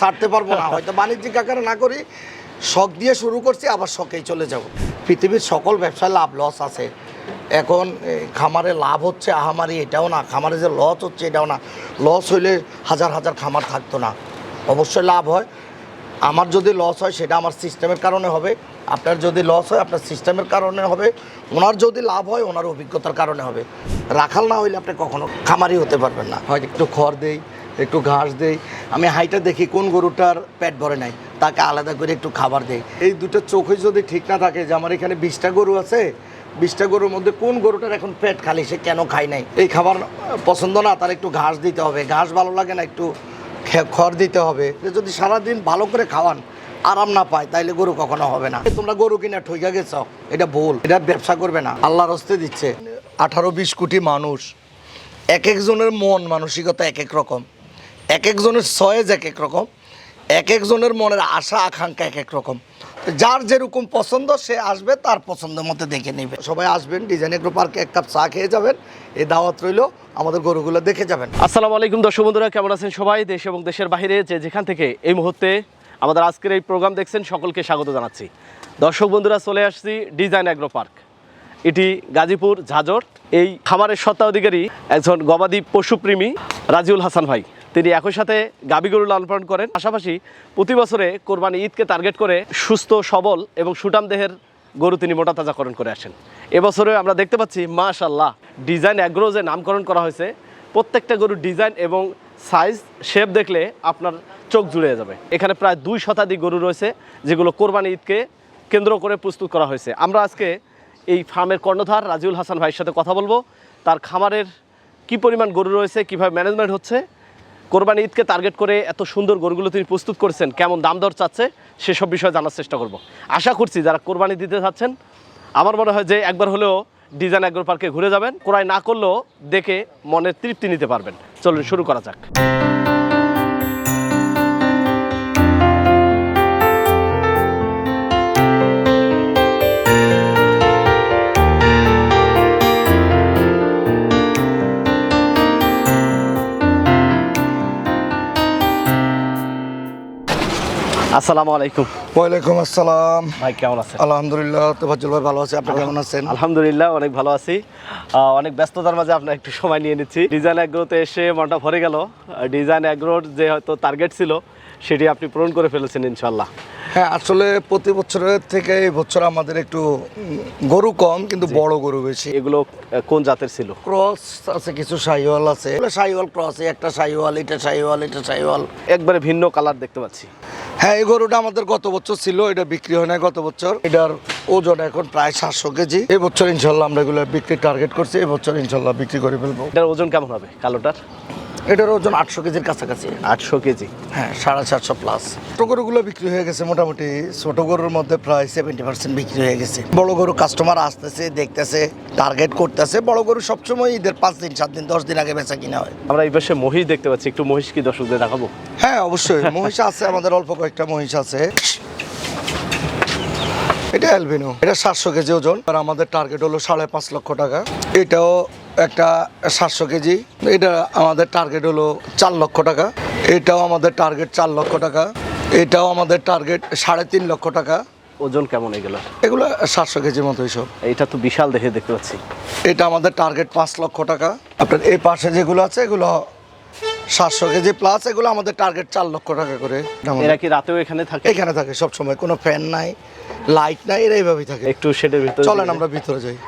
ছাড়তে পারব না। হয়তো বাণিজ্যিক আকারে না করি, শখ দিয়ে শুরু করছি, আবার শখেই চলে যাব। পৃথিবীর সকল ব্যবসায় লাভ, লস আছে। এখন খামারে লাভ হচ্ছে, আহামারি এটাও না। খামারে যে লস হচ্ছে, এটাও না। লস হইলে হাজার হাজার খামার থাকতো না। অবশ্যই লাভ হয়। আমার যদি লস হয়, সেটা আমার সিস্টেমের কারণে হবে। আপনার যদি লস হয়, আপনার সিস্টেমের কারণে হবে। ওনার যদি লাভ হয়, ওনার অভিজ্ঞতার কারণে হবে। রাখাল না হইলে আপনি কখনো খামারই হতে পারবেন না। হয় একটু খড় দেই। একটু ঘাস দেই। আমি হাইটা দেখি, কোন গরুটার পেট ভরে নাই, তাকে আলাদা করে একটু খাবার দেই। এই দুটো চোখে যদি ঠিক না থাকে যে আমার এখানে বিশটা গরু আছে, বিশটা গরুর মধ্যে কোন গরুটার এখন পেট খালি, সে কেন খায় নাই? এই খাবার পছন্দ না, তার একটু ঘাস দিতে হবে। ঘাস ভালো লাগে না, একটু খড় দিতে হবে। যদি সারাদিন ভালো করে খাওয়ান, আরাম না পায়, তাইলে গরু কখনো হবে না। তোমরা গরু কিনা ঠইকা গেছ, এটা ভুল, এটা ব্যবসা করবে না। আল্লাহর হস্তে দিচ্ছে। আঠারো বিশ কোটি মানুষ, এক একজনের মন, মানসিকতা এক এক রকম। এক একজনের সয়েজ এক এক রকম, এক একজনের মনের আশা, আকাঙ্ক্ষা এক এক রকম। যার যেরকম পছন্দ, সে আসবে, তার পছন্দ মতো দেখে নেবে। সবাই আসবেন, ডিজাইন এগ্রো পার্কে এক কাপ চা খেয়ে যাবেন, এই দাওয়াত রইল আমাদের গরুগুলো দেখে যাবেন। আসসালামু আলাইকুম, দর্শক বন্ধুরা, কেমন আছেন সবাই? দেশ এবং দেশের বাইরে যে যেখান থেকে এই মুহূর্তে আমাদের আজকের এই প্রোগ্রাম দেখছেন, সকলকে স্বাগত জানাচ্ছি। দর্শক বন্ধুরা, চলে আসছি ডিজাইন অ্যাগ্রো পার্ক। এটি গাজীপুর ঝাজর এই খামারের সত্তা স্বত্বাধিকারী একজন গবাদি পশুপ্রেমী রাজিউল হাসান ভাই। তিনি একই সাথে গাবি গরু লালন পালন করেন। পাশাপাশি প্রতি বছরে কোরবানি ঈদকে টার্গেট করে সুস্থ, সবল এবং সুটাম দেহের গরু তিনি মোটা তাজাকরণ করে আসেন। এবছরে আমরা দেখতে পাচ্ছি মাশাল্লাহ ডিজাইন অ্যাগ্রো যে নামকরণ করা হয়েছে, প্রত্যেকটা গরুর ডিজাইন এবং সাইজ, শেপ দেখলে আপনার চোখ জুড়ে যাবে। এখানে প্রায় দুই শতাধিক গরু রয়েছে, যেগুলো কোরবানি ঈদকে কেন্দ্র করে প্রস্তুত করা হয়েছে। আমরা আজকে এই ফার্মের কর্ণধার রাজিউল হাসান ভাইয়ের সাথে কথা বলব। তার খামারের কি পরিমাণ গরু রয়েছে, কীভাবে ম্যানেজমেন্ট হচ্ছে কোরবানি ঈদকে টার্গেট করে এত সুন্দর গরুগুলো তিনি প্রস্তুত করেছেন, কেমন দাম দর চাচ্ছে, সেসব বিষয়ে জানার চেষ্টা করব। আশা করছি যারা কোরবানি দিতে চাচ্ছেন আমার মনে হয় যে একবার হলেও ডিজাইন অ্যাগ্রো পার্কে ঘুরে যাবেন, ক্রয় না করলেও দেখে মনের তৃপ্তি নিতে পারবেন। চলুন, শুরু করা যাক। আসসালামু আলাইকুম। ওয়ালাইকুম আসসালাম। ভাই কেমন আছেন? আলহামদুলিল্লাহ তো ভাজ্জুল ভাই ভালো আছি আপনি কেমন আছেন? আলহামদুলিল্লাহ অনেক ভালো আছি। অনেক ব্যস্ততার মাঝে আপনার একটু সময় নিয়ে নিচ্ছি। ডিজাইন অ্যাগ্রোতে এসে মনটা ভরে গেল। ডিজাইন অ্যাগ্রোর যে হয়তো টার্গেট ছিল সেটি আপনি পূরণ করে ফেলেছেন ইনশাল্লাহ হ্যাঁ আসলে প্রতি বছরের থেকে এই বছর আমাদের একটু গরু কম কিন্তু বড় গরু বেশি। এগুলো কোন জাতের ছিল? ক্রস আছে কিছু শাহিওয়াল আছে। শাহিওয়াল ক্রস একটা শাহিওয়াল এটা শাহিওয়াল এটা শাহিওয়াল। একবারে ভিন্ন কালার দেখতে পাচ্ছি। হ্যাঁ এই গরুটা আমাদের গত বছর ছিল এটা বিক্রি হয় না গত বছর। এটার ওজন এখন প্রায় সাতশো কেজি। এই বছর ইনশাল্লাহ আমরা এগুলো বিক্রি টার্গেট করছি এই বছর ইনশাল্লাহ বিক্রি করে ফেলব। এটার ওজন কেমন হবে কালোটার? এটার ওজন আটশো কেজির কাছাকাছি। আটশো কেজি। হ্যাঁ সাড়ে চারশো প্লাস ছোট গরুগুলো বিক্রি হয়ে গেছে মোটামুটি। ছোট গরুর মধ্যে প্রায় সেভেন্টি পার্সেন্ট বিক্রি হয়ে গেছে। বড় গরু কাস্টমার আসতেছে দেখতেছে টার্গেট করতেছে। বড় গরু সবসময় ঈদের পাঁচ দিন সাত দিন দশ দিন আগে বেচা কিনা হয়। আমরা এই পাশে মহিষ দেখতে পাচ্ছি। একটু মহিষ কি দর্শকদের দেখাবো? হ্যাঁ অবশ্যই। মহিষ আছে আমাদের অল্প কয়েকটা মহিষ আছে। এটা অ্যালবিনো এটা সাতশো কেজি ওজন। আর আমাদের টার্গেট হলো সাড়ে পাঁচ লক্ষ টাকা। এটাও একটা সাতশো কেজি। এটা আমাদের টার্গেট হলো চার লক্ষ টাকা। এটাও আমাদের টার্গেট চার লক্ষ টাকা। এটাও আমাদের টার্গেট সাড়ে তিন লক্ষ টাকা। ওজন কেমন এগুলো? এগুলো সাতশো কেজির মতো এইসব এটা তো বিশাল দেখে দেখতে পাচ্ছি। এটা আমাদের টার্গেট পাঁচ লক্ষ টাকা। আপনার এই পাশে যেগুলো আছে এগুলো সাতশো কেজি প্লাস এগুলো আমাদের টার্গেট চার লক্ষ টাকা করে। এরা কি রাতেও এখানে থাকে? এখানে থাকে সব সময় কোনো ফ্যান নাই লাইট নাই এরা এইভাবেই থাকে। একটু শেডের ভিতরে চলেন আমরা ভিতরে যাই।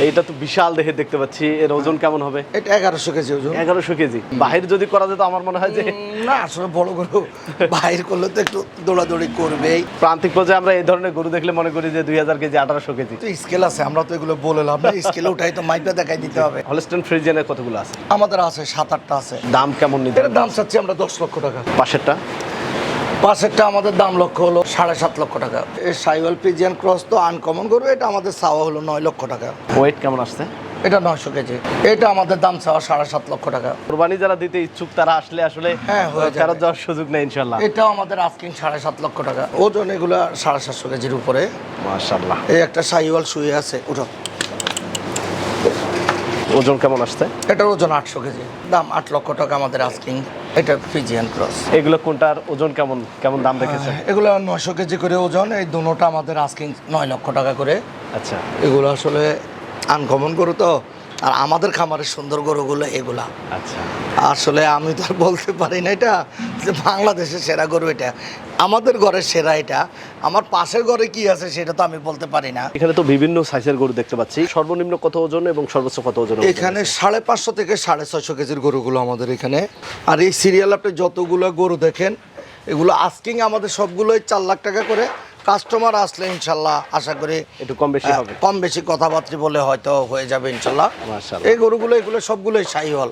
এইটা তো বিশাল দেখে দেখতে পাচ্ছি। এর ওজন কেমন হবে? এটা এগারোশো কেজি ওজন। এগারোশো কেজি। বাহির যদি করা যেত আমার মনে হয় যে না আসলে বড় গরু। বাইর করলে তো একটু দৌড়াদৌড়ি করবেই। প্রান্তিক পর্যায়ে আমরা এই ধরনের গরু দেখলে মনে করি যে দুই হাজার কেজি আঠারোশো কেজি। তো স্কেল আছে আমরা তো এগুলো বলে লাভ না স্কেল উঠাই তো মাইপটা দেখাই দিতে হবে। হলস্টেন ফ্রিজেনের কতগুলো আছে? আমাদের আছে সাত আটটা আছে। দাম কেমন নিতে দাম চাচ্ছি আমরা দশ লক্ষ টাকা। পাশেরটা পাশেরটা আমাদের দাম লক্ষ্য হলো সাড়ে সাত লক্ষ টাকা। এই সাইওয়াল পিজিয়ান ক্রস তো আনকমন করবে এটা আমাদের চাওয়া হলো নয় লক্ষ টাকা। ওয়েট কেমন আসছে? এটা নয়শো কেজি। এটা আমাদের দাম চাওয়া সাড়ে সাত লক্ষ টাকা। কোরবানি যারা দিতে ইচ্ছুক তারা আসলে আসলে হ্যাঁ। ফেরত যাওয়ার সুযোগ নেই ইনশাল্লাহ এটাও আমাদের আস্কিং সাড়ে সাত লক্ষ টাকা। ওজন এগুলো সাড়ে সাতশো কেজির উপরে। মাশাল্লাহ এই একটা সাইওয়াল শুয়ে আছে উঠো ওজন কেমন আসছে? এটার ওজন আটশো কেজি। দাম আট লক্ষ টাকা আমাদের আস্কিং এটা ফিজিয়ান ক্রস এগুলো কোনটার ওজন কেমন কেমন দাম রেখেছেন এগুলো নয়শো কেজি করে ওজন এই দুটোটা আমাদের আস্কিং নয় লক্ষ টাকা করে। আচ্ছা। এগুলো আসলে আনকমন করো তো। আর আমাদের খামারের সুন্দর গরুগুলো এগুলা। আচ্ছা। আসলে আমি তো আর বলতে পারি না এটা যে বাংলাদেশের সেরা গরু এটা। আমাদের ঘরের সেরা এটা। আমার পাশের ঘরে কি আছে সেটা তো আমি বলতে পারি না। এখানে তো বিভিন্ন সাইজের গরু দেখতে পাচ্ছি। সর্বনিম্ন কত ওজন এবং সর্বোচ্চ কত ওজন এখানে সাড়ে পাঁচশো থেকে সাড়ে ছয়শো কেজির গরুগুলো আমাদের এখানে। আর এই সিরিয়াল আপনি যতগুলো গরু দেখেন এগুলো আস্কিং আমাদের সবগুলোই চার লাখ টাকা করে। কাস্টমার আসলে ইনশাল্লাহ আশা করি একটু কম বেশি হবে। কম বেশি কথাবার্তা বলে হয়তো হয়ে যাবে ইনশাল্লাহ। এই গরুগুলো এগুলো সবগুলোই সাইহল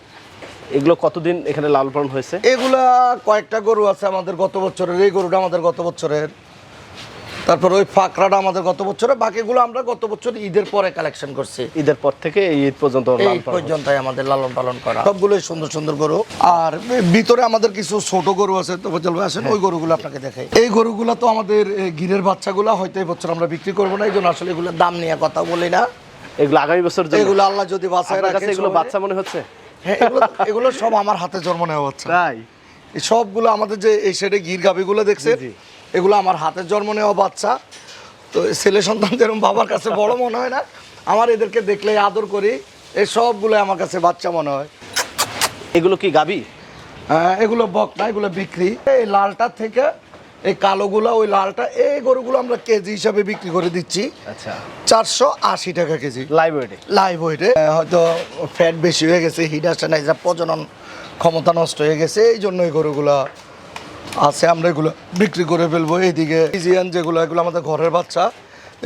এগুলো কতদিন এখানে লাল পালন হয়েছে? এগুলা কয়েকটা গরু আছে আমাদের গত বছরের এই গরুটা আমাদের গত বছরের। তারপর ওই ফাকরাটা আমাদের গত বছরে বাকিগুলো আমরা গত বছর ঈদের পরে কালেকশন করছি। ঈদের পর থেকে ঈদ পর্যন্ত পর্যন্তই আমাদের লালন পালন করা। সবগুলোই সুন্দর সুন্দর গরু। আর ভিতরে আমাদের কিছু ছোট গরু আছে তো আসেন ওই গরুগুলো আপনাকে দেখাই। এই গরুগুলো তো আমাদের গিরের বাচ্চাগুলো হয়তো এই বছর আমরা বিক্রি করব না এই জন্য আসলে এগুলোর দাম নিয়ে কথা বলি না। এগুলো আগামী বছর এগুলো আল্লাহ যদি বাঁচায় আপনার রাখে এগুলো বাচ্চা মনে হচ্ছে? হ্যাঁ এগুলো সব আমার হাতে জন্ম নেওয়া হচ্ছে তাই? সবগুলো আমাদের যে এই সাইডে গির গাবিগুলো জি, জি। এগুলো আমার হাতের জন্ম নেওয়া বাচ্চা। তো ছেলে সন্তান যেরকম বাবার কাছে বড় মনে হয় না আমার এদেরকে দেখলে আদর করি এই সবগুলো আমার কাছে বাচ্চা মনে হয়। এগুলো কি গাবি? হ্যাঁ, এগুলো বক না এগুলো বিক্রি। এই লালটা থেকে এই কালোগুলো ওই লালটা এই গরুগুলো আমরা কেজি হিসাবে বিক্রি করে দিচ্ছি। আচ্ছা। চারশো আশি টাকা কেজি। লাইভ ওয়েটে লাইভ ওয়েটে হয়তো ফ্যাট বেশি হয়ে গেছে হিট আসে না প্রজনন ক্ষমতা নষ্ট হয়ে গেছে এই জন্য এই গরুগুলো আছে আমরা এগুলো বিক্রি করে ফেলব এইদিকে। ইজিয়ান যেগুলো এগুলো আমাদের ঘরের বাচ্চা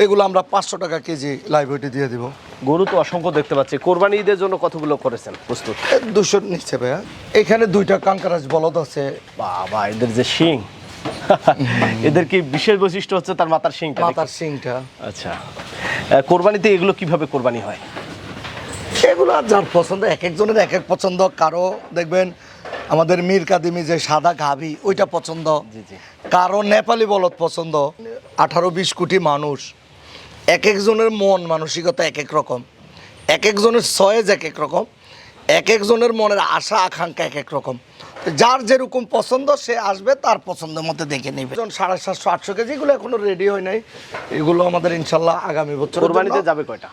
এগুলো আমরা পাঁচশো টাকা কেজি লাইভ ওয়েটে দিয়ে দিব। গরু তো অসংখ্য দেখতে পাচ্ছি। কোরবানি ঈদের জন্য কতগুলো করেছেন? প্রস্তুত। দুশো নিচ্ছে ভাইয়া। এখানে দুইটা কাঙ্কারাজ বলদ আছে। বাবা এদের যে শিং। এদের কি বিশেষ বৈশিষ্ট্য হচ্ছে তার মাথার শিংটা মাতার সিংটা আচ্ছা। কোরবানিতে এগুলো কীভাবে কোরবানি হয়? এগুলো যার পছন্দ এক একজনের এক এক পছন্দ কারও দেখবেন আমাদের মীর কাদিমি যে সাদা গাভি ওইটা পছন্দ। কারও নেপালি বলদ পছন্দ। আঠারো বিশ কোটি মানুষ। এক একজনের মন মানসিকতা এক এক রকম। এক একজনের সয়েজ এক এক রকম। এক একজনের মনের আশা আকাঙ্ক্ষা এক এক রকম। যার যেরকম পছন্দ সে আসবে তার পছন্দের মতো দেখে নেবে। যেমন সাড়ে সাতশো আটশো কেজি এগুলো এখনও রেডি হয় নাই। এগুলো আমাদের ইনশাল্লাহ আগামী বছর যাবে কয়টা?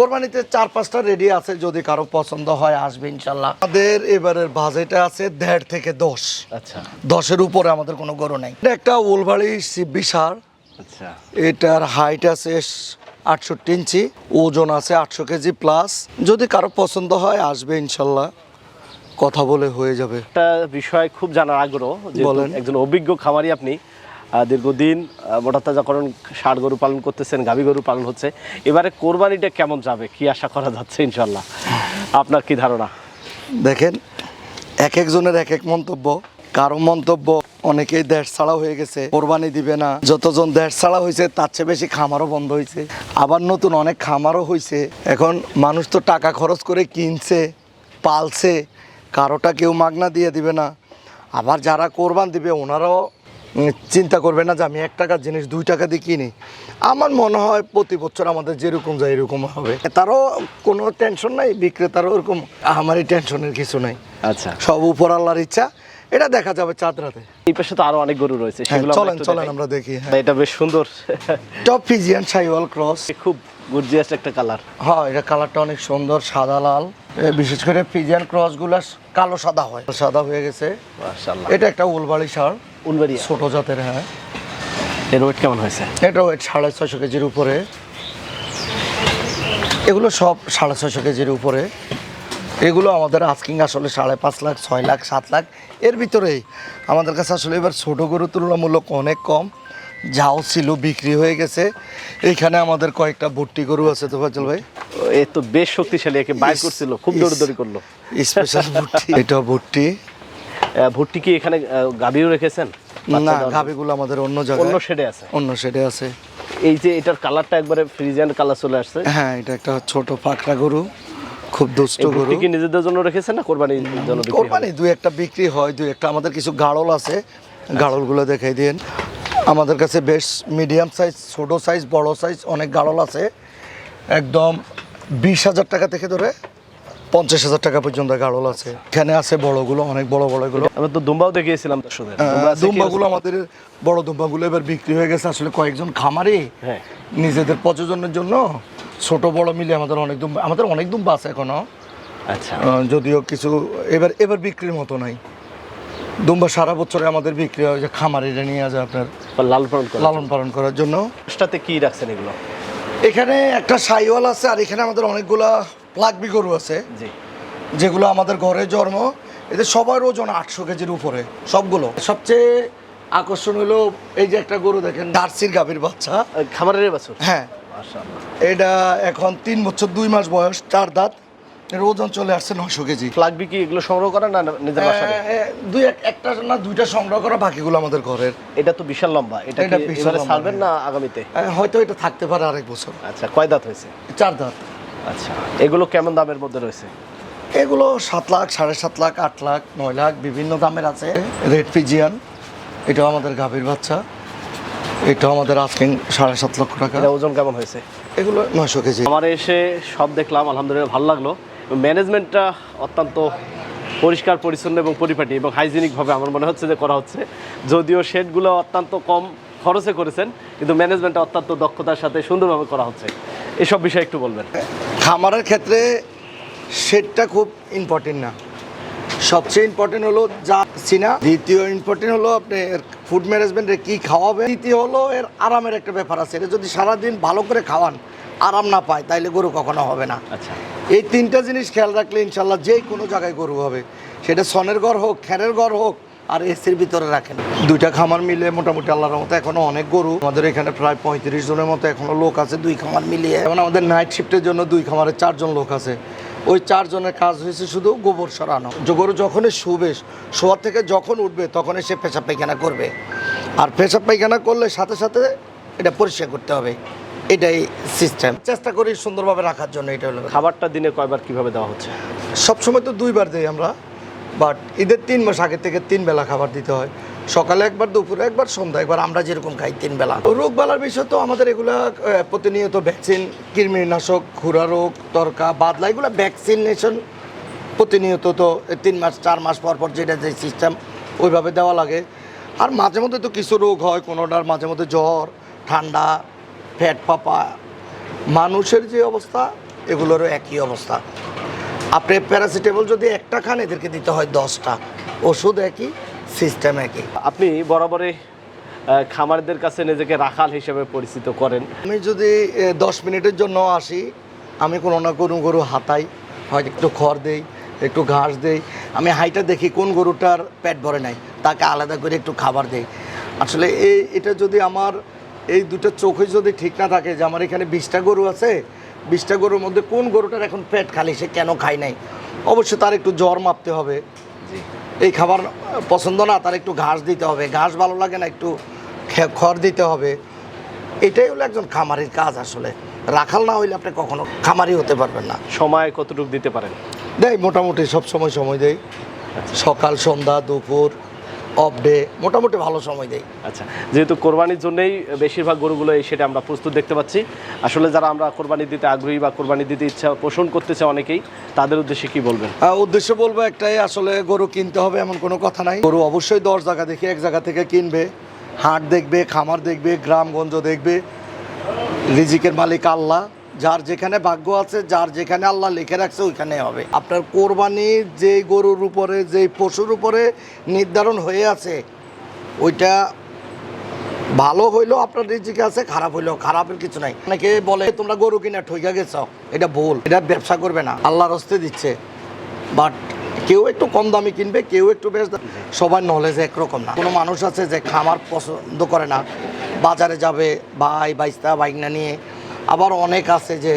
কোরবানিতে চার পাঁচটা রেডি আছে যদি কারও পছন্দ হয় আসবে ইনশাল্লাহ। আমাদের এবারের বাজেটে আছে দেড় থেকে দশ। আচ্ছা। দশের উপরে আমাদের কোনো গরু নেই। এটা একটা ওলবাড়ি সিব্বি সার। আচ্ছা। এটার হাইট আছে আটষট্টি ইঞ্চি ওজন আছে আটশো কেজি প্লাস যদি কারও পছন্দ হয় আসবে ইনশাল্লাহ। কথা বলে হয়ে যাবে। একটা বিষয় খুব জানার আগ্রহ বলেন। একজন অভিজ্ঞ খামারি আপনি দীর্ঘদিন আহ, মোটা তাজাকরণ ষাট গরু পালন করতেছেন গাভী গরু পালন হচ্ছে। এবারে কোরবানিটা কেমন যাবে? কি আশা করা যাচ্ছে ইনশাল্লাহ আপনার কি ধারণা? দেখেন এক একজনের এক এক মন্তব্য। কারও মন্তব্য অনেকেই দেশ ছাড়া হয়ে গেছে কোরবানি দিবে না। যতজন দেশ ছাড়া হয়েছে তার চেয়ে বেশি খামারও বন্ধ হয়েছে। আবার নতুন অনেক খামারও হয়েছে। এখন মানুষ তো টাকা খরচ করে কিনছে পালছে কারোটা কেউ মাগনা দিয়ে দিবে না। আবার যারা কোরবান দিবে ওনারাও চিন্তা করবে না যে আমি এক টাকার জিনিস দুই টাকা দিয়ে কিনি। আমার মনে হয় প্রতি বছর আমাদের যেরকম যায় এরকম হবে। তারও কোনো টেনশন নাই বিক্রেতারও ওরকম আমারই টেনশনের কিছু নাই। আচ্ছা। সব উপর আল্লাহর ইচ্ছা। এটা দেখা যাবে চাঁদ রাতে। এই পাশে তো আরও অনেক গরু রয়েছে হ্যাঁ, সেগুলো চলেন চলেন আমরা দেখি হ্যাঁ। এটা বেশ সুন্দর। টপ ফিজিয়ান সাইওয়াল ক্রস খুব গর্জিয়াস একটা কালার হ্যাঁ এটা কালারটা অনেক সুন্দর সাদা লাল। বিশেষ করে ফিজিয়ান ক্রসগুলো কালো সাদা হয়। সাদা হয়ে গেছে। মাশাআল্লাহ। এটা একটা উলবাড়ি সার। উলবেরিয়া। ছোট জাতের হ্যাঁ। এর ওয়েট কেমন হয়েছে? এটা ওয়েট সাড়ে ছয়শো কেজির উপরে। এগুলো সব সাড়ে ছয়শো কেজির উপরে। এগুলো আমাদের আস্কিং আসলে সাড়ে পাঁচ লাখ ছয় লাখ সাত লাখ। এর ভিতরেই আমাদের কাছে আসলে এবার ছোটো গরু তুলনামূলক অনেক কম। যাও ছিল বিক্রি হয়ে গেছে। এখানে আমাদের কয়েকটা ভর্তি গরু আছে তো ফাজল ভাই? এ তো বেশ শক্তিশালী একে ইস, করছিল খুব। দৌড়দৌড়ি করল। স্পেশাল ভর্তি এটা ভর্তি ভুট্টি কি এখানে গাভীও রেখেছেন? না দেওয়ার আমাদের অন্য জায়গায় অন্য শেডে আছে? অন্য সেটে আছে। এই যে এটার কালারটা একবারে ফ্রিজিয়ান কালার চলে আসছে? হ্যাঁ এটা একটা ছোট পাকড়া গরু খুব দুষ্ট গরু। কি নিজেদের জন্য রেখেছেন না কোরবানির জন্য বিক্রি কোরবানি? দুই একটা বিক্রি হয় দুই একটা। আমাদের কিছু গাড়ল আছে গাড়লগুলো দেখাই দিন। আমাদের কাছে বেশ মিডিয়াম সাইজ ছোট সাইজ বড় সাইজ অনেক গাড়ল আছে। একদম বিশ হাজার টাকা থেকে ধরে পঞ্চাশ হাজার টাকা পর্যন্ত গাড়ল আছে। এখানে আছে বড়গুলো অনেক বড় বড় এগুলো আমরা তো দুম্বাও দেখিয়েছিলাম দুম্বাগুলো আমাদের বড় দুম্বাগুলো এবার বিক্রি হয়ে গেছে আসলে কয়েকজন খামারি। হ্যাঁ। নিজেদের প্রযোজনের জন্য ছোট বড় মিলে আমাদের অনেক দুম্বা আমাদের অনেক দুম্বা আছে এখনও। আচ্ছা। যদিও কিছু এবার এবার বিক্রির মতো নাই। দুম্বা সারা বছরে আমাদের বিক্রি হয় যে খামারিরা নিয়ে যায় আপনার লাল পালন লালন পালন করার জন্য। সাথে কি রাখছেন এগুলো? এখানে একটা সাইওয়াল আছে আর এখানে আমাদের অনেকগুলা প্লাগবি গরু আছে। জি। যেগুলো আমাদের ঘরে জন্ম এদের সবার ওজন আটশো কেজির উপরে সবগুলো। সবচেয়ে আকর্ষণ হলো এই যে একটা গরু দেখেন জার্সির গাভীর বাচ্চা। খামারের বছর? হ্যাঁ। এটা এখন তিন বছর দুই মাস বয়স চার দাঁত। এর ওজন চলে আসছে নশো কেজি। ফ্লাগবি কি এগুলো সংগ্রহ করা না নিজের বাসায়? দুই এক- একটা না দুইটা সংগ্রহ করা বাকিগুলো আমাদের ঘরের। এটা তো বিশাল লম্বা। এটা এটা ছাড়বেন না আগামীতে? হয়তো এটা থাকতে পারে আরেক বছর। আচ্ছা কয় দাঁত হয়েছে? চার দাঁত। আচ্ছা এগুলো কেমন দামের মধ্যে রয়েছে? এগুলো সাত লাখ সাড়ে সাত লাখ আট লাখ নয় লাখ বিভিন্ন দামের আছে। রেড পিজিয়ান এটাও আমাদের গাভীর বাচ্চা। এটাও আমাদের আস্কিং সাড়ে সাত লক্ষ টাকা। ওজন কেমন হয়েছে? এগুলো নয়শো কেজি। আমার এসে সব দেখলাম আলহামদুলিল্লাহ ভালো লাগল। ম্যানেজমেন্টটা অত্যন্ত পরিষ্কার পরিচ্ছন্ন এবং পরিপাটি এবং হাইজিনিকভাবে আমার মনে হচ্ছে যে করা হচ্ছে। যদিও শেডগুলো অত্যন্ত কম খরচে করেছেন কিন্তু ম্যানেজমেন্টটা অত্যন্ত দক্ষতার সাথে সুন্দরভাবে করা হচ্ছে। এসব বিষয়ে একটু বলবেন। খামারের ক্ষেত্রে সেটটা খুব ইম্পর্টেন্ট না। সবচেয়ে ইম্পর্টেন্ট হলো যা চিনা দ্বিতীয় ইম্পর্টেন্ট হলো আপনি ফুড ম্যানেজমেন্টে কী খাওয়াবে তৃতীয় হলো এর আরামের একটা ব্যাপার আছে। এটা যদি সারাদিন ভালো করে খাওয়ান আরাম না পায় তাইলে গরু কখনো হবে না। আচ্ছা। এই তিনটা জিনিস খেয়াল রাখলে ইনশাল্লাহ যে কোনো জায়গায় গরু হবে। সেটা সনের ঘর হোক খ্যারের ঘর হোক আর এসির ভিতরে রাখেন। দুইটা খামার মিলে মোটামুটি আল্লাহর মতো এখনও অনেক গরু। আমাদের এখানে প্রায় পঁয়ত্রিশ জনের মতো এখনও লোক আছে দুই খামার মিলিয়ে। এখন আমাদের নাইট শিফটের জন্য দুই খামারে চারজন লোক আছে। ওই চারজনের কাজ হয়েছে শুধু গোবর সরানো। যে গরু যখনই শুবে শোয়ার থেকে যখন উঠবে তখন সে পেশাব পায়খানা করবে। আর পেশাব পায়খানা করলে সাথে সাথে এটা পরিষ্কার করতে হবে। এটাই সিস্টেম চেষ্টা করি সুন্দরভাবে রাখার জন্য এটা হলো খাবারটা দিনে কয়বার কীভাবে দেওয়া হচ্ছে? সবসময় তো দুইবার দিই আমরা। বাট ঈদের তিন মাস আগে থেকে তিন বেলা খাবার দিতে হয়। সকালে একবার, দুপুরে একবার সন্ধ্যা একবার, আমরা যেরকম খাই তিন বেলা। রোগ বালার বিষয় তো আমাদের এগুলা প্রতিনিয়ত ভ্যাকসিন কৃমিনাশক, খুরা রোগ, তরকা, বাদলা, এগুলো ভ্যাকসিনেশন প্রতিনিয়ত তো তিন মাস, চার মাস পর পর যেটা যে সিস্টেম ওইভাবে দেওয়া লাগে। আর মাঝে মধ্যে তো কিছু রোগ হয় কোনোটার মাঝে মধ্যে জ্বর, ঠান্ডা ফ্যাট পাপা। মানুষের যে অবস্থা, এগুলোরও একই অবস্থা। আপনি প্যারাসিটামল যদি একটা খান এদেরকে দিতে হয় দশটা। ওষুধ একই সিস্টেম একই। আপনি বরাবরই আহ, খামারদের কাছে নিজেকে রাখাল হিসেবে পরিচিত করেন। আমি যদি দশ মিনিটের জন্য আসি আমি কোনো না কোনো গরু হাতাই হয় একটু খড় দেই একটু ঘাস দেই আমি হাইটা দেখি কোন গরুটার পেট ভরে নাই তাকে আলাদা করে একটু খাবার দেই। আসলে এই এটা যদি আমার এই দুটো চোখে যদি ঠিক না থাকে যে আমার এখানে বিশটা গরু আছে বিশটা গরুর মধ্যে কোন গরুটার এখন পেট খালি সে কেন খায় নাই? অবশ্যই তার একটু জ্বর মাপতে হবে। এই খাবার পছন্দ না তার একটু ঘাস দিতে হবে। ঘাস ভালো লাগে না একটু খড় দিতে হবে। এটাই হলো একজন খামারির কাজ আসলে। রাখাল না হইলে আপনি কখনো খামারি হতে পারবেন না। সময় কতটুকু দিতে পারেন? দেয় মোটামুটি সব সময় সময় দেয় সকাল সন্ধ্যা দুপুর অফ ডে মোটামুটি ভালো সময় দেই আচ্ছা যেহেতু কোরবানির জন্যই বেশিরভাগ গরুগুলো এই সেটা আমরা প্রস্তুত দেখতে পাচ্ছি। আসলে যারা আমরা কোরবানি দিতে আগ্রহী বা কোরবানি দিতে ইচ্ছা পোষণ করতে চাই অনেকেই তাদের উদ্দেশ্যে কি বলবেন? উদ্দেশ্য বলব একটাই আসলে গরু কিনতে হবে এমন কোনো কথা নাই। গরু অবশ্যই দশ জায়গা দেখে এক জায়গা থেকে কিনবে হাট দেখবে খামার দেখবে গ্রামগঞ্জ দেখবে রিজিকের মালিক আল্লাহ। যার যেখানে ভাগ্য আছে, যার যেখানে আল্লাহ লিখে রাখছে, ওইখানে হবে। আপনার কোরবানি যেই গরুর উপরে, যেই পশুর উপরে নির্ধারণ হয়ে আছে, ওইটা ভালো হইলেও আপনার রিজিকে আছে, খারাপ হইলেও, খারাপের কিছু নাই। অনেকে বলে, তোমরা গরু কিনা ঠইকা গেছ, এটা ভুল, এটা ব্যবসা করবে না। আল্লাহর হস্তে দিচ্ছে। বাট কেউ একটু কম দামি কিনবে, কেউ একটু বেশ সবার নলেজ একরকম না। কোনো মানুষ আছে যে খামার পছন্দ করে না, বাজারে যাবে, ভাই, বাইস্তা বাইকনা নিয়ে আবার অনেক আছে যে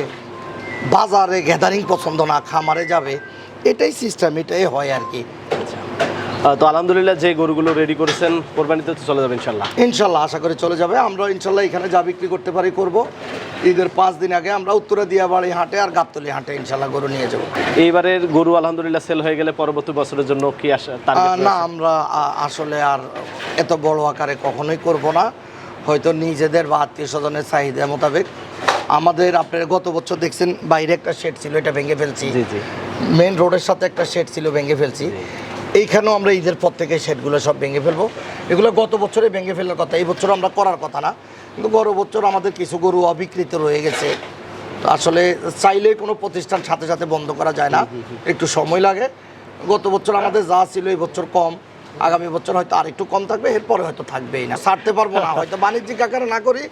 বাজারে গ্যাদারিং পছন্দ না খামারে যাবে এটাই সিস্টেম এটাই হয় আর কি। আচ্ছা। তো আলহামদুলিল্লাহ যে গরুগুলো রেডি করেছেন কোরবানিতে তো চলে যাবে ইনশাল্লাহ ইনশাল্লাহ আশা করি চলে যাবে। আমরা ইনশাল্লাহ এখানে যা বিক্রি করতে পারি করব। ঈদের পাঁচ দিন আগে আমরা উত্তরা দিয়া বাড়ি হাটে আর গাবতলি হাটে ইনশাল্লাহ গরু নিয়ে যাব। এইবারের গরু আলহামদুলিল্লাহ সেল হয়ে গেলে পরবর্তী বছরের জন্য কি আসা না আমরা আসলে আর এত বড় আকারে কখনোই করব না। হয়তো নিজেদের বা আত্মীয় স্বজনের চাহিদা মোতাবেক আমাদের আপনার গত বছর দেখছেন বাইরে একটা শেড ছিল এটা ভেঙে ফেলছি। মেন রোডের সাথে একটা শেড ছিল ভেঙে ফেলছি। এইখানেও আমরা ঈদের পর থেকে শেডগুলো সব ভেঙে ফেলব। এগুলো গত বছরে ভেঙে ফেলার কথা এই বছর আমরা করার কথা না। কিন্তু গত বছর আমাদের কিছু গরু অবিকৃত রয়ে গেছে। তো আসলে চাইলে কোনো প্রতিষ্ঠান সাথে সাথে বন্ধ করা যায় না। একটু সময় লাগে। গত বছর আমাদের যা ছিল এই বছর কম। আগামী বছর হয়তো আরেকটু কম থাকবে এরপরে হয়তো থাকবেই না। ছাড়তে পারব না। হয়তো বাণিজ্যিক আকারে না করি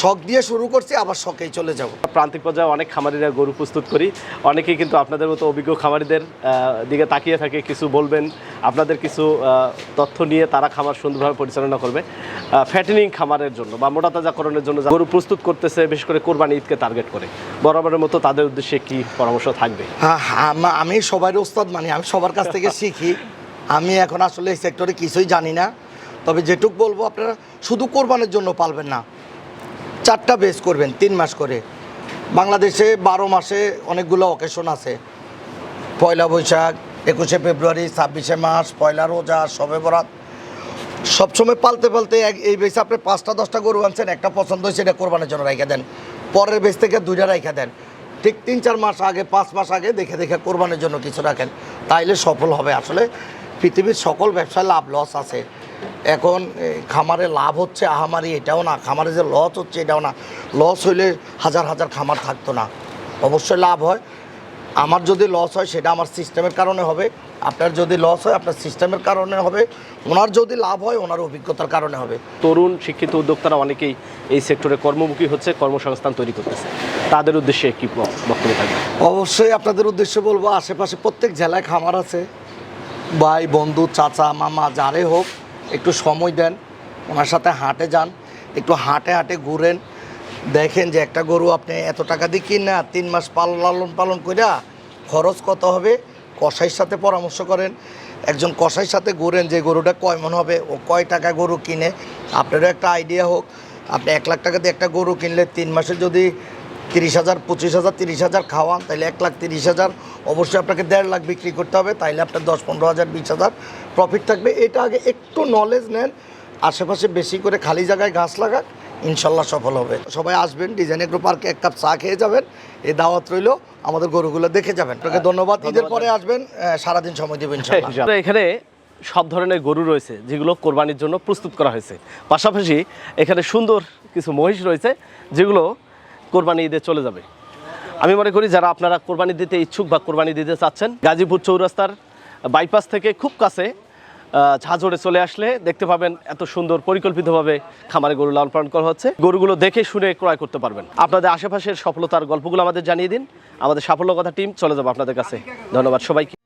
শখ দিয়ে শুরু করছি আবার শখেই চলে যাব। প্রান্তিক পর্যায়ে অনেক খামারিরা গরু প্রস্তুত করি। অনেকেই কিন্তু আপনাদের মতো অভিজ্ঞ খামারিদের দিকে তাকিয়ে থাকে কিছু বলবেন আপনাদের কিছু তথ্য নিয়ে তারা খামার সুন্দরভাবে পরিচালনা করবে। ফ্যাটেনিং খামারের জন্য বা মোটা তাজাকরণের জন্য গরু প্রস্তুত করতেছে বিশেষ করে কোরবানি ঈদকে টার্গেট করে। বরাবরের মতো তাদের উদ্দেশ্যে কি পরামর্শ থাকবে? হ্যাঁ, আমি সবার ওস্তাদ মানি আমি সবার কাছ থেকে শিখি। আমি এখন আসলে এই সেক্টরে কিছুই জানি না। তবে যেটুক বলব আপনারা শুধু কোরবানের জন্য পালবেন না। চারটা বেস করবেন, তিন মাস করে। বাংলাদেশে বারো মাসে অনেকগুলো অকেশন আছে। পয়লা বৈশাখ, একুশে ফেব্রুয়ারি, ছাব্বিশে মাস পয়লা রোজা সবে বরাত। সবসময় পালতে পালতে এই বেসে আপনি পাঁচটা, দশটা গরু আনছেন, একটা পছন্দ হয়েছে, এটা কোরবানের জন্য রেখে দেন। পরের বেস থেকে দুইটা রেখে দেন। ঠিক তিন, চার মাস আগে, পাঁচ মাস আগে দেখে দেখে কোরবানের জন্য কিছু রাখেন। তাইলে সফল হবে। আসলে পৃথিবীর সকল ব্যবসায় লাভ লস আছে। এখন খামারে লাভ হচ্ছে আহামারি এটাও না। খামারে যে লস হচ্ছে এটাও না। লস হইলে হাজার হাজার খামার থাকতো না। অবশ্যই লাভ হয়। আমার যদি লস হয় সেটা আমার সিস্টেমের কারণে হবে। আপনার যদি লস হয় আপনার সিস্টেমের কারণে হবে। ওনার যদি লাভ হয় ওনার অভিজ্ঞতার কারণে হবে। তরুণ শিক্ষিত উদ্যোক্তারা অনেকেই এই সেক্টরে কর্মমুখী হচ্ছে কর্মসংস্থান তৈরি করতেছে। তাদের উদ্দেশ্যে কি বক্তব্য থাকবে? অবশ্যই আপনাদের উদ্দেশ্যে বলব আশেপাশে প্রত্যেক জেলায় খামার আছে। ভাই বন্ধু চাচা মামা যারে হোক একটু সময় দেন, ওনার সাথে হাটে যান, একটু হাটে হাটে ঘুরেন, দেখেন যে একটা গরু আপনি এত টাকা দিয়ে কিনা তিন মাস পালন লালন পালন কইরা খরচ কত হবে? কসাইয়ের সাথে পরামর্শ করেন। একজন কসাইয়ের সাথে ঘুরেন যে গরুটা কয় মন হবে, ও কয় টাকা গরু কিনে। আপনারও একটা আইডিয়া হোক, আপনি এক লাখ টাকা দিয়ে একটা গরু কিনলে তিন মাসে যদি তিরিশ হাজার, পঁচিশ হাজার, তিরিশ হাজার খাওয়ান, তাহলে এক লাখ তিরিশ হাজার অবশ্যই আপনাকে দেড় লাখ বিক্রি করতে হবে, তাইলে আপনার দশ, পনেরো হাজার, বিশ হাজার প্রফিট থাকবে। এটা আগে একটু নলেজ নেন আশেপাশে বেশি করে খালি জায়গায় গাছ লাগান ইনশাল্লাহ সফল হবে। সবাই আসবেন ডিজাইন এগ্রো পার্কে এক কাপ চা খেয়ে যাবেন এই দাওয়াত রইল আমাদের গরুগুলো দেখে যাবেন। আপনাকে ধন্যবাদ ঈদের পরে আসবেন সারাদিন সময় দেবেন এখানে সব ধরনের গরু রয়েছে যেগুলো কোরবানির জন্য প্রস্তুত করা হয়েছে। পাশাপাশি এখানে সুন্দর কিছু মহিষ রয়েছে যেগুলো কোরবানি ঈদে চলে যাবে। আমি মনে করি যারা আপনারা কোরবানি দিতে ইচ্ছুক বা কোরবানি দিতে চাচ্ছেন গাজীপুর চৌরাস্তার বাইপাস থেকে খুব কাছে ঝাঁঝরে চলে আসলে দেখতে পাবেন এত সুন্দর পরিকল্পিতভাবে খামারে গরু লালন পালন করা হচ্ছে। গরুগুলো দেখে শুনে ক্রয় করতে পারবেন। আপনাদের আশেপাশের সফলতার গল্পগুলো আমাদের জানিয়ে দিন। আমাদের সাফল্য কথা টিম চলে যাব আপনাদের কাছে। ধন্যবাদ সবাইকে।